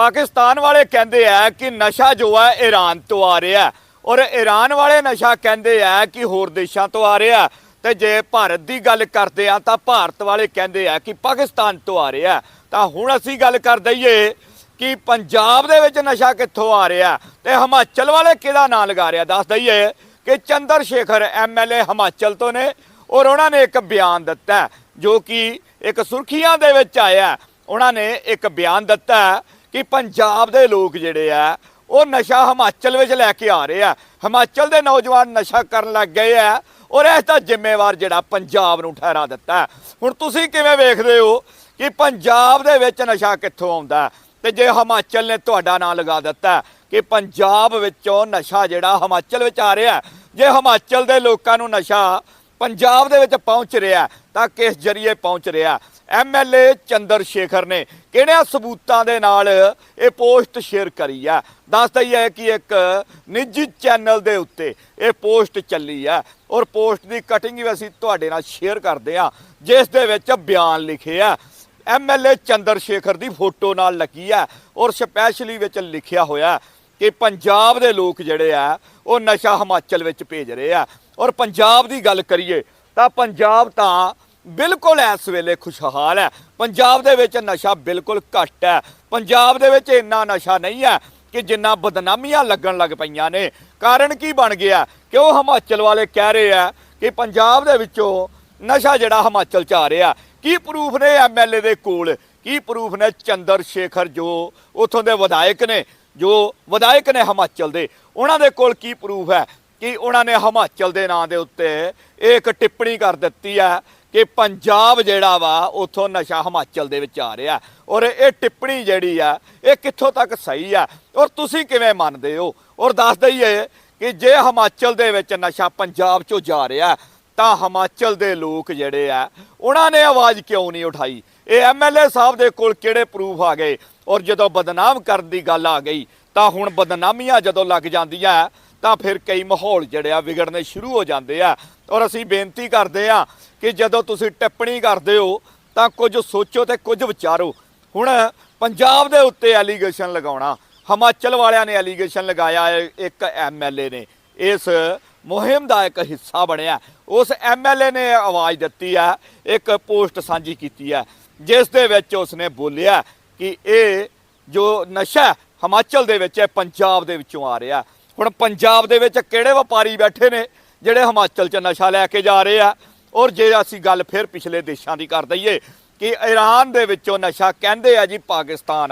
ਪਾਕਿਸਤਾਨ ਵਾਲੇ ਕਹਿੰਦੇ ਆ ਕਿ ਨਸ਼ਾ ਜੋ ਹੈ ਈਰਾਨ ਤੋਂ ਆ ਰਿਹਾ ਔਰ ਈਰਾਨ ਵਾਲੇ ਨਸ਼ਾ ਕਹਿੰਦੇ ਆ ਕਿ ਹੋਰ ਦੇਸ਼ਾਂ ਤੋਂ ਆ ਰਿਹਾ ਹੈ। ਤੇ ਜੇ ਭਾਰਤ ਦੀ ਗੱਲ ਕਰਦੇ ਆ, ਤਾਂ ਭਾਰਤ ਵਾਲੇ ਕਹਿੰਦੇ ਆ ਕਿ ਪਾਕਿਸਤਾਨ ਤੋਂ ਆ ਰਿਹਾ ਹੈ। ਤਾਂ ਹੁਣ ਅਸੀਂ ਗੱਲ ਕਰ ਦਈਏ ਕਿ ਪੰਜਾਬ ਦੇ ਵਿੱਚ ਨਸ਼ਾ ਕਿੱਥੋਂ ਆ ਰਿਹਾ ਹੈ ਤੇ ਹਿਮਾਚਲ ਵਾਲੇ ਕਿਹਦਾ ਨਾਂ ਲਗਾ ਰਿਹਾ ਦੱਸ ਦਈਏ ਕਿ ਚੰਦਰ ਸ਼ੇਖਰ ਐਮਐਲਏ ਹਿਮਾਚਲ ਤੋਂ ਨੇ ਔਰ ਉਹਨਾਂ ਨੇ ਇੱਕ ਬਿਆਨ ਦਿੱਤਾ ਜੋ ਕਿ ਇੱਕ ਸੁਰਖੀਆਂ ਦੇ ਵਿੱਚ ਆਇਆ ਉਹਨਾਂ ਨੇ ਇੱਕ ਬਿਆਨ ਦਿੱਤਾ ਕਿ ਪੰਜਾਬ ਦੇ ਲੋਕ ਜਿਹੜੇ ਆ, ਉਹ ਨਸ਼ਾ ਹਿਮਾਚਲ ਵਿੱਚ ਲੈ ਕੇ ਆ ਰਹੇ ਆ ਹਿਮਾਚਲ ਦੇ ਨੌਜਵਾਨ ਨਸ਼ਾ ਕਰਨ ਲੱਗ ਗਏ ਆ ਔਰ ਇਸ ਦਾ ਜ਼ਿੰਮੇਵਾਰ ਜਿਹੜਾ ਪੰਜਾਬ ਨੂੰ ਠਹਿਰਾ ਦਿੱਤਾ ਹੁਣ ਤੁਸੀਂ ਕਿਵੇਂ ਵੇਖਦੇ ਹੋ ਕਿ ਪੰਜਾਬ ਦੇ ਵਿੱਚ ਨਸ਼ਾ ਕਿੱਥੋਂ ਆਉਂਦਾ ਹੈ? ਤੇ ਜੇ ਹਿਮਾਚਲ ਨੇ ਤੁਹਾਡਾ ਨਾਂ ਲਗਾ ਦਿੱਤਾ ਕਿ ਪੰਜਾਬ ਵਿੱਚੋਂ ਨਸ਼ਾ ਜਿਹੜਾ ਹਿਮਾਚਲ ਵਿੱਚ ਆ ਰਿਹਾ ਜੇ ਹਿਮਾਚਲ ਦੇ ਲੋਕਾਂ ਨੂੰ ਨਸ਼ਾ ਪੰਜਾਬ ਦੇ ਵਿੱਚ ਪਹੁੰਚ ਰਿਹਾ, ਤਾਂ ਕਿਸ ਜਰੀਏ ਪਹੁੰਚ ਰਿਹਾ? ਐਮਐਲਏ ਚੰਦਰ ਸ਼ੇਖਰ ਨੇ ਕਿਹੜਿਆਂ ਸਬੂਤਾਂ ਦੇ ਨਾਲ ਇਹ ਪੋਸਟ ਸ਼ੇਅਰ ਕਰੀ ਆ? ਦੱਸਦਾ ਹੀ ਹੈ ਕਿ ਇੱਕ ਨਿੱਜੀ ਚੈਨਲ ਦੇ ਉੱਤੇ ਇਹ ਪੋਸਟ ਚੱਲੀ ਆ। ਔਰ ਪੋਸਟ ਦੀ ਕਟਿੰਗ ਵੀ ਅਸੀਂ ਤੁਹਾਡੇ ਨਾਲ ਸ਼ੇਅਰ ਕਰਦੇ ਆ ਜਿਸ ਦੇ ਵਿੱਚ ਬਿਆਨ ਲਿਖੇ ਆ। ਐਮਐਲਏ ਚੰਦਰ ਸ਼ੇਖਰ ਦੀ ਫੋਟੋ ਨਾਲ ਲੱਗੀ ਆ ਔਰ ਸਪੈਸ਼ਲੀ ਵਿੱਚ ਲਿਖਿਆ ਹੋਇਆ ਕਿ ਪੰਜਾਬ ਦੇ ਲੋਕ ਜਿਹੜੇ ਆ, ਉਹ ਨਸ਼ਾ ਹਿਮਾਚਲ ਵਿੱਚ ਭੇਜ ਰਹੇ ਆ। ਔਰ ਪੰਜਾਬ ਦੀ ਗੱਲ ਕਰੀਏ ਤਾਂ ਪੰਜਾਬ ਤਾਂ ਬਿਲਕੁਲ ਇਸ ਵੇਲੇ ਖੁਸ਼ਹਾਲ ਹੈ। ਪੰਜਾਬ ਦੇ ਵਿੱਚ ਨਸ਼ਾ ਬਿਲਕੁਲ ਘੱਟ ਹੈ। ਪੰਜਾਬ ਦੇ ਵਿੱਚ ਇੰਨਾ ਨਸ਼ਾ ਨਹੀਂ ਹੈ ਕਿ ਜਿੰਨਾ ਬਦਨਾਮੀਆਂ ਲੱਗਣ ਲੱਗ ਪਈਆਂ ਨੇ। ਕਾਰਨ ਕੀ ਬਣ ਗਿਆ? ਕਿ ਉਹ ਹਿਮਾਚਲ ਵਾਲੇ ਕਹਿ ਰਹੇ ਆ ਕਿ ਪੰਜਾਬ ਦੇ ਵਿੱਚੋਂ ਨਸ਼ਾ ਜਿਹੜਾ ਹਿਮਾਚਲ ਚ ਆ ਰਿਹਾ। ਕੀ ਪ੍ਰੂਫ ਨੇ ਐਮਐਲਏ ਦੇ ਕੋਲ? ਕੀ ਪ੍ਰੂਫ ਨੇ ਚੰਦਰ ਸ਼ੇਖਰ ਜੋ ਉਥੋਂ ਦੇ ਵਿਧਾਇਕ ਨੇ, ਜੋ ਵਿਧਾਇਕ ਨੇ ਹਿਮਾਚਲ ਦੇ? ਉਹਨਾਂ ਦੇ ਕੋਲ ਕੀ ਪ੍ਰੂਫ ਹੈ? ਕਿ ਉਹਨਾਂ ਨੇ ਹਿਮਾਚਲ ਦੇ ਨਾਂ ਦੇ ਉੱਤੇ ਇਹ ਇੱਕ ਟਿੱਪਣੀ ਕਰ ਦਿੱਤੀ ਹੈ ਕਿ ਪੰਜਾਬ ਜਿਹੜਾ ਵਾ, ਉਥੋਂ ਨਸ਼ਾ ਹਿਮਾਚਲ ਦੇ ਵਿੱਚ ਆ ਰਿਹਾ ਔਰ ਇਹ ਟਿੱਪਣੀ ਜਿਹੜੀ ਆ ਇਹ ਕਿੱਥੋਂ ਤੱਕ ਸਹੀ ਆ ਔਰ ਤੁਸੀਂ ਕਿਵੇਂ ਮੰਨਦੇ ਹੋ? ਔਰ ਦੱਸ ਦਈਏ ਕਿ ਜੇ ਹਿਮਾਚਲ ਦੇ ਵਿੱਚ ਨਸ਼ਾ ਪੰਜਾਬ ਚੋਂ ਜਾ ਰਿਹਾ ਤਾਂ ਹਿਮਾਚਲ ਦੇ ਲੋਕ ਜਿਹੜੇ ਆ, ਉਹਨਾਂ ਨੇ ਆਵਾਜ਼ ਕਿਉਂ ਨਹੀਂ ਉਠਾਈ? ਇਹ ਐਮਐਲਏ ਸਾਹਿਬ ਦੇ ਕੋਲ ਕਿਹੜੇ ਪ੍ਰੂਫ ਆ ਗਏ? ਔਰ ਜਦੋਂ ਬਦਨਾਮ ਕਰਨ ਦੀ ਗੱਲ ਆ ਗਈ, ਤਾਂ ਹੁਣ ਬਦਨਾਮੀਆਂ ਜਦੋਂ ਲੱਗ ਜਾਂਦੀਆਂ ਤਾਂ ਫਿਰ ਕਈ ਮਾਹੌਲ ਜਿਹੜੇ ਆ ਵਿਗੜਨੇ ਸ਼ੁਰੂ ਹੋ ਜਾਂਦੇ ਆ। ਔਰ ਅਸੀਂ ਬੇਨਤੀ ਕਰਦੇ ਆ ਕਿ ਜਦੋਂ ਤੁਸੀਂ ਟਿੱਪਣੀ ਕਰਦੇ ਹੋ ਤਾਂ ਕੁਝ ਸੋਚੋ ਤੇ ਕੁਝ ਵਿਚਾਰੋ। ਹੁਣ ਪੰਜਾਬ ਦੇ ਉੱਤੇ ਐਲੀਗੇਸ਼ਨ ਲਗਾਉਣਾ। ਹਿਮਾਚਲ ਵਾਲਿਆਂ ਨੇ ਐਲੀਗੇਸ਼ਨ ਲਗਾਇਆ ਹੈ, ਇੱਕ ਐਮਐਲਏ ਨੇ। ਇਸ ਮੁਹਿੰਮ ਦਾ ਇੱਕ ਹਿੱਸਾ ਬਣਿਆ। ਉਸ ਐਮਐਲਏ ਨੇ ਆਵਾਜ਼ ਦਿੱਤੀ ਹੈ ਇੱਕ ਪੋਸਟ ਸਾਂਝੀ ਕੀਤੀ ਹੈ ਜਿਸ ਦੇ ਵਿੱਚ ਉਸਨੇ ਬੋਲਿਆ ਕਿ ਇਹ ਜੋ ਨਸ਼ਾ ਹਿਮਾਚਲ ਦੇ ਵਿੱਚ ਹੈ ਪੰਜਾਬ ਦੇ ਵਿੱਚੋਂ ਆ ਰਿਹਾ। ਹੁਣ ਪੰਜਾਬ ਦੇ ਵਿੱਚ ਕਿਹੜੇ ਵਪਾਰੀ ਬੈਠੇ ਨੇ ਜਿਹੜੇ ਹਿਮਾਚਲ 'ਚ ਨਸ਼ਾ ਲੈ ਕੇ ਜਾ ਰਹੇ ਆ? ਔਰ ਜੇ ਅਸੀਂ ਗੱਲ ਫਿਰ ਪਿਛਲੇ ਦੇਸ਼ਾਂ ਦੀ ਕਰ ਦਈਏ ਕਿ ਈਰਾਨ ਦੇ ਵਿੱਚੋਂ ਨਸ਼ਾ ਕਹਿੰਦੇ ਆ ਜੀ ਪਾਕਿਸਤਾਨ